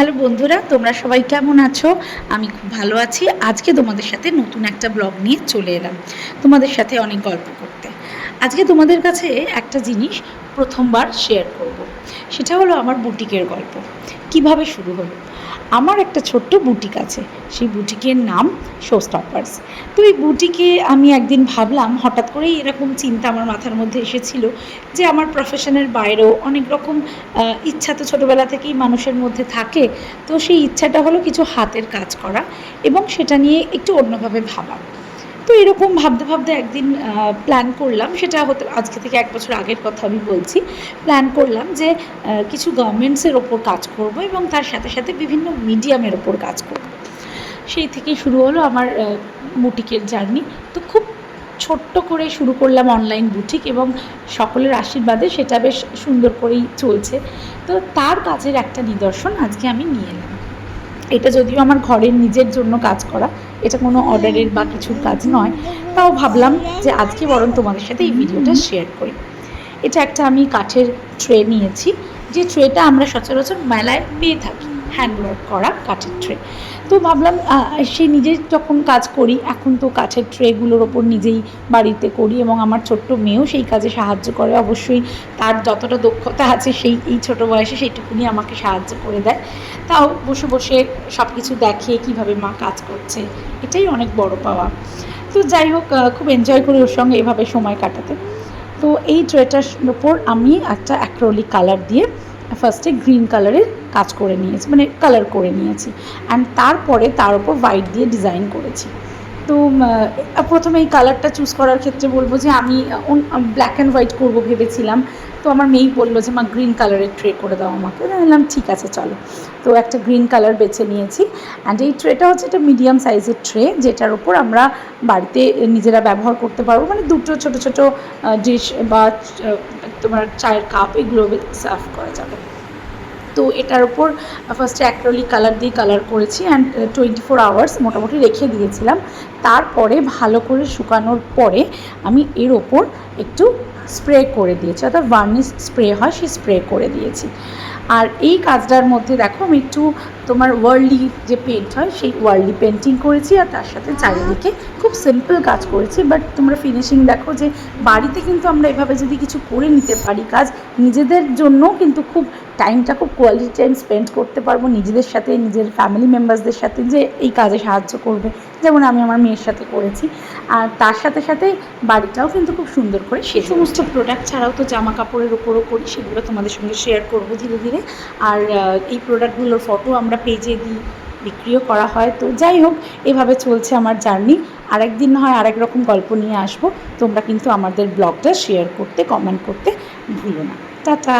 Hello বন্ধুরা, তোমরা সবাই কেমন আছো? আমি খুব ভালো আছি। আজকে তোমাদের সাথে নতুন একটা ব্লগ নিয়ে চলে এলাম, তোমাদের সাথে অনেক গল্প করতে। আজকে তোমাদের কাছে একটা জিনিস প্রথমবার শেয়ার করব। সেটা হলো আমার বুটিকের গল্প। কীভাবে শুরু হলো? আমার একটা ছোট্ট বুটিক আছে, সেই বুটিকের নাম শো স্টপার্স তো এই বুটিকে আমি একদিন ভাবলাম, হঠাৎ করেই এরকম চিন্তা আমার মাথার মধ্যে এসেছিল যে আমার প্রফেশনের বাইরেও অনেক রকম ইচ্ছা তো ছোটোবেলা থেকেই মানুষের মধ্যে থাকে। তো সেই ইচ্ছাটা হলো কিছু হাতের কাজ করা এবং সেটা নিয়ে একটু অন্যভাবে ভাবা। তো এরকম ভাবতে ভাবতে একদিন প্ল্যান করলাম, সেটা হতে, আজকে থেকে এক বছর আগের কথা আমি বলছি প্ল্যান করলাম যে কিছু গভর্নমেন্টসের ওপর কাজ করব এবং তার সাথে সাথে বিভিন্ন মিডিয়ামের ওপর কাজ করব। সেই থেকেই শুরু হলো আমার বুটিকের জার্নি তো খুব ছোট্ট করে শুরু করলাম অনলাইন বুটিক এবং সকলের আশীর্বাদে সেটা বেশ সুন্দর করেই চলছে। তো তার কাজের একটা নিদর্শন আজকে আমি নিয়ে এলাম। এটা যদিও আমার ঘরের নিজের জন্য কাজ করা, এটা কোনো অর্ডারের বা কিছুর কাজ নয়। তাও ভাবলাম যে আজকে বরং তোমাদের সাথে এই ভিডিওটা শেয়ার করি। এটা একটা আমি কাঠের ট্রে নিয়েছি। যে ট্রেটা আমরা সচরাচর মেলায় পেয়ে থাকি হ্যান্ডওয়ার্ক করা কাঠের ট্রে তো ভাবলাম সে নিজে যখন কাজ করি, এখন তো কাঠের ট্রেগুলোর ওপর নিজেই বাড়িতে করি এবং আমার ছোট্ট মেয়েও সেই কাজে সাহায্য করে। অবশ্যই তার যতটা দক্ষতা আছে সেই, এই ছোটো বয়সে সেইটুকুনি আমাকে সাহায্য করে দেয়। তাও বসে বসে সব কিছু দেখে কীভাবে মা কাজ করছে, এটাই অনেক বড় পাওয়া। তো যাই হোক খুব এনজয় করি ওর সঙ্গে এভাবে সময় কাটাতে। তো এই ট্রেটার ওপর আমি একটা অ্যাক্রোলিক কালার দিয়ে ফার্স্টে গ্রিন কালারের কাজ করে নিয়েছি মানে কালার করে নিয়েছি। অ্যান্ড তারপরে তার উপর হোয়াইট দিয়ে ডিজাইন করেছি। তো প্রথমে এই কালারটা চুজ করার ক্ষেত্রে বলব যে আমি ব্ল্যাক অ্যান্ড হোয়াইট করব ভেবেছিলাম। তো আমার মেয়েই বলল যে, মা গ্রিন কালারের ট্রে করে দাও আমাকে। বললাম, ঠিক আছে, চলো। তো একটা গ্রিন কালার বেছে নিয়েছি। অ্যান্ড এই ট্রেটা হচ্ছে একটা মিডিয়াম সাইজের ট্রে যেটার উপর আমরা বাড়িতে নিজেরা ব্যবহার করতে পারব। মানে দুটো ছোট ছোট ডিশ বা তোমার চায়ের কাপ এগুলো সার্ভ করা যাবে। তো এটার উপর ফার্স্টে অ্যাক্রোলিক কালার দিয়ে কালার করেছি অ্যান্ড টোয়েন্টি ফোর আওয়ার্স মোটামুটি রেখে দিয়েছিলাম। তারপরে ভালো করে শুকানোর পরে আমি এর ওপর একটু স্প্রে করে দিয়েছি, অর্থাৎ ভার্নিশ স্প্রে হয় সে স্প্রে করে দিয়েছি। আর এই কাজটার মধ্যে দেখো আমি একটু তোমার ওয়ার্ল্ডলি যে পেন্ট হয়, সেই ওয়ার্ল্ডলি পেন্টিং করেছি আর তার সাথে চারিদিকে খুব সিম্পল কাজ করেছি বাট তোমরা ফিনিশিং দেখো যে বাড়িতে কিন্তু আমরা এভাবে যদি কিছু করে নিতে পারি কাজ, নিজেদের জন্য কিন্তু খুব টাইমটা খুব কোয়ালিটি টাইম স্পেন্ড করতে পারব, নিজেদের সাথে, নিজের ফ্যামিলি মেম্বার্সদের সাথে যে এই কাজে সাহায্য করবে। যেমন আমি আমার মেয়ের সাথে করেছি, আর তার সাথে সাথে বাড়িটাও কিন্তু খুব সুন্দর করে সে সমস্ত প্রোডাক্ট ছাড়াও তো জামা কাপড়ের উপরও করি, সেগুলো তোমাদের সঙ্গে শেয়ার করব ধীরে ধীরে। আর এই প্রোডাক্টগুলোর ফটো আমরা পেজে দিই বিক্রিও করা হয়। তো যাই হোক, এভাবে চলছে আমার জার্নি। আরেকদিন হয় আরেক রকম গল্প নিয়ে আসব। তোমরা কিন্তু আমাদের ব্লগটা শেয়ার করতে কমেন্ট করতে ভুলো না। টাটা!